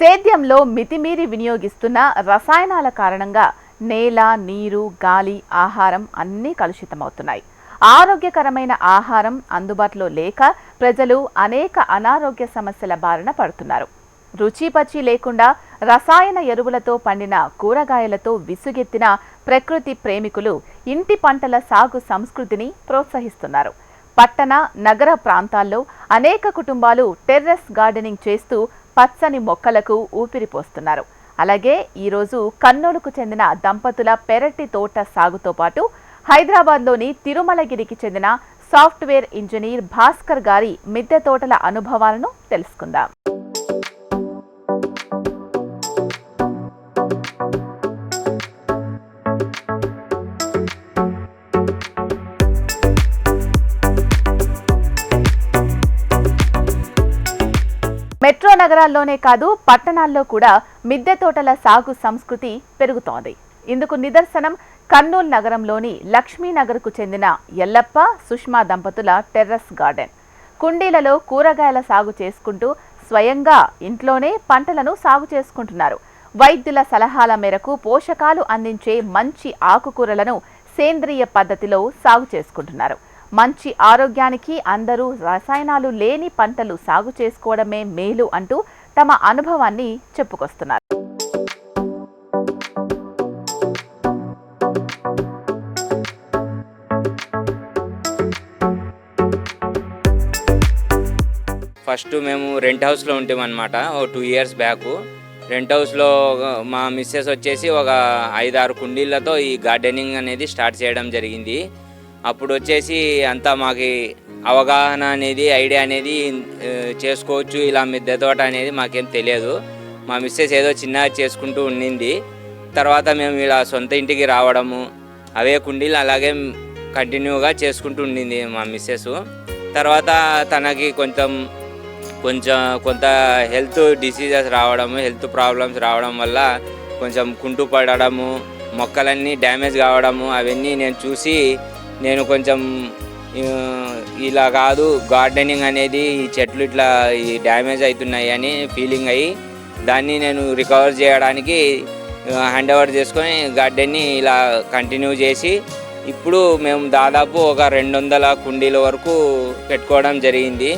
సేద్యంలో మితిమీరి వినియోగిస్తున్న రసాయనాల కారణంగా నేల నీరు గాలి ఆహారం అన్నీ కలుషితమవుతున్నాయి. ఆరోగ్యకరమైన ఆహారం అందుబాటులో లేక ప్రజలు అనేక అనారోగ్య సమస్యల బారిన పడుతున్నారు. రుచి లేకుండా రసాయన ఎరువులతో పండిన కూరగాయలతో విసుగెత్తిన ప్రకృతి ప్రేమికులు ఇంటి పంటల సాగు సంస్కృతిని ప్రోత్సహిస్తున్నారు. పట్టణ నగర ప్రాంతాల్లో అనేక కుటుంబాలు టెర్రస్ గార్డెనింగ్ చేస్తూ పచ్చని మొక్కలకు ఊపిరిపోస్తున్నారు అలాగే ఈరోజు కర్నూలుకు చెందిన దంపతుల పెరటి తోట సాగుతో పాటు హైదరాబాద్లోని తిరుమలగిరికి చెందిన సాఫ్ట్వేర్ ఇంజనీర్ భాస్కర్ గారి మిద్దె తోటల అనుభవాలను తెలుసుకుందాం. మెట్రో నగరాల్లోనే కాదు పట్టణాల్లో కూడా మిద్దె తోటల సాగు సంస్కృతి పెరుగుతోంది. ఇందుకు నిదర్శనం కర్నూలు నగరంలోని లక్ష్మీనగర్కు చెందిన ఎల్లప్ప సుష్మా దంపతుల టెర్రస్ గార్డెన్. కుండీలలో కూరగాయల సాగు చేసుకుంటూ స్వయంగా ఇంట్లోనే పంటలను సాగు చేసుకుంటున్నారు. వైద్యుల సలహాల మేరకు పోషకాలు అందించే మంచి ఆకుకూరలను సేంద్రియ పద్ధతిలో సాగు చేసుకుంటున్నారు. మంచి ఆరోగ్యానికి అందరూ రసాయనాలు లేని పంటలు సాగు చేసుకోవడమే మేలు అంటూ తమ అనుభవాన్ని చెప్పుకొస్తున్నారు. ఫస్ట్ మేము రెంట్ హౌస్లో ఉంటామన్నమాట ఓ టూ ఇయర్స్ బ్యాక్. రెంట్ హౌస్లో మా మిస్సెస్ వచ్చేసి ఒక ఐదారు కుండీలతో ఈ గార్డెనింగ్ అనేది స్టార్ట్ చేయడం జరిగింది. అప్పుడు వచ్చేసి అంతా మాకు అవగాహన అనేది ఐడియా అనేది చేసుకోవచ్చు. ఇలా మిద్దె తోట అనేది మాకేం తెలియదు. మా మిస్సెస్ ఏదో చిన్నగా చేసుకుంటూ ఉండింది. తర్వాత మేము ఇలా సొంత ఇంటికి రావడము అవే కుండీలు అలాగే కంటిన్యూగా చేసుకుంటూ ఉండింది మా మిస్సెస్. తర్వాత తనకి కొంచెం కొంచెం కొంత హెల్త్ డిసీజెస్ రావడము హెల్త్ ప్రాబ్లమ్స్ రావడం వల్ల కొంచెం కుంటు పడడము మొక్కలన్నీ డ్యామేజ్ కావడము అవన్నీ నేను చూసి నేను కొంచెం ఇలా కాదు గార్డెనింగ్ అనేది ఈ చెట్లు ఇట్లా ఈ డ్యామేజ్ అవుతున్నాయి అని ఫీలింగ్ అయ్యి దాన్ని నేను రికవర్ చేయడానికి హ్యాండ్ ఓవర్ చేసుకొని గార్డెన్ని ఇలా కంటిన్యూ చేసి ఇప్పుడు మేము దాదాపు ఒక రెండు వందల కుండీల వరకు పెట్టుకోవడం జరిగింది.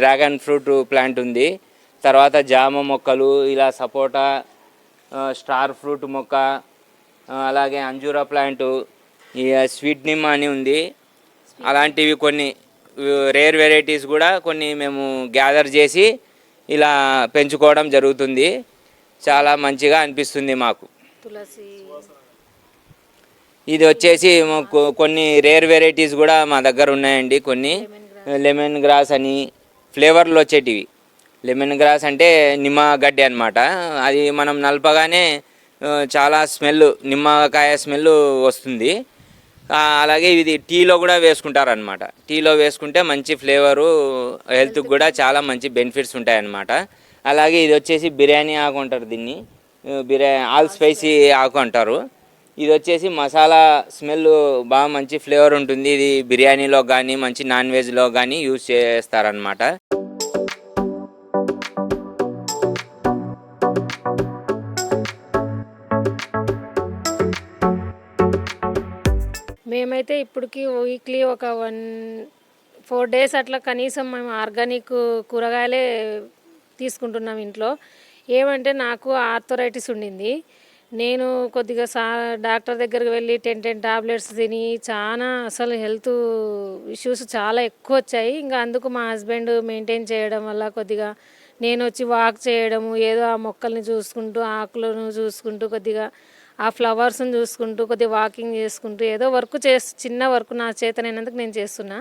డ్రాగన్ ఫ్రూట్ ప్లాంట్ ఉంది. తర్వాత జామ మొక్కలు ఇలా సపోటా స్టార్ ఫ్రూట్ మొక్క అలాగే అంజూరా ప్లాంట్ ఈ స్వీట్ నిమ్ అని ఉంది. అలాంటివి కొన్ని రేర్ వెరైటీస్ కూడా కొన్ని మేము గ్యాదర్ చేసి ఇలా పెంచుకోవడం జరుగుతుంది. చాలా మంచిగా అనిపిస్తుంది మాకు. తులసి. ఇది వచ్చేసి కొన్ని రేర్ వెరైటీస్ కూడా మా దగ్గర ఉన్నాయండి కొన్ని. లెమన్ గ్రాస్ అని ఫ్లేవర్లు వచ్చేటివి. లెమన్ గ్రాస్ అంటే నిమ్మగడ్డి అనమాట అది మనం నలపగానే చాలా స్మెల్ నిమ్మకాయ స్మెల్ వస్తుంది. అలాగే ఇది టీలో కూడా వేసుకుంటారనమాట టీలో వేసుకుంటే మంచి ఫ్లేవరు హెల్త్కి కూడా చాలా మంచి బెనిఫిట్స్ ఉంటాయన్నమాట. అలాగే ఇది వచ్చేసి బిర్యానీ ఆకు అంటారు దీన్ని. బిర్యానీ ఆల్ స్పైసీ ఆకు అంటారు. ఇది వచ్చేసి మసాలా స్మెల్ బాగా మంచి ఫ్లేవర్ ఉంటుంది. ఇది బిర్యానీలో కానీ మంచి నాన్ వెజ్లో కానీ యూజ్ చేస్తారనమాట మేమైతే ఇప్పటికి వీక్లీ ఒక వన్ ఫోర్ డేస్ అట్లా కనీసం మేము ఆర్గానిక్ కూరగాయలే తీసుకుంటున్నాం ఇంట్లో. ఏమంటే నాకు ఆర్థరైటిస్ ఉండింది. నేను కొద్దిగా సా డాక్టర్ దగ్గరికి వెళ్ళి టెన్ టెన్ టాబ్లెట్స్ తిని చాలా అసలు హెల్త్ ఇష్యూస్ చాలా ఎక్కువ వచ్చాయి. ఇంకా అందుకు మా హస్బెండ్ మెయింటైన్ చేయడం వల్ల కొద్దిగా నేను వచ్చి వాక్ చేయడము ఏదో ఆ మొక్కల్ని చూసుకుంటూ ఆకులను చూసుకుంటూ కొద్దిగా ఆ ఫ్లవర్స్ని చూసుకుంటూ కొద్దిగా వాకింగ్ చేసుకుంటూ ఏదో వర్క్ చేస్తూ చిన్న వర్క్ నా చేతనైనందుకు నేను చేస్తున్నా.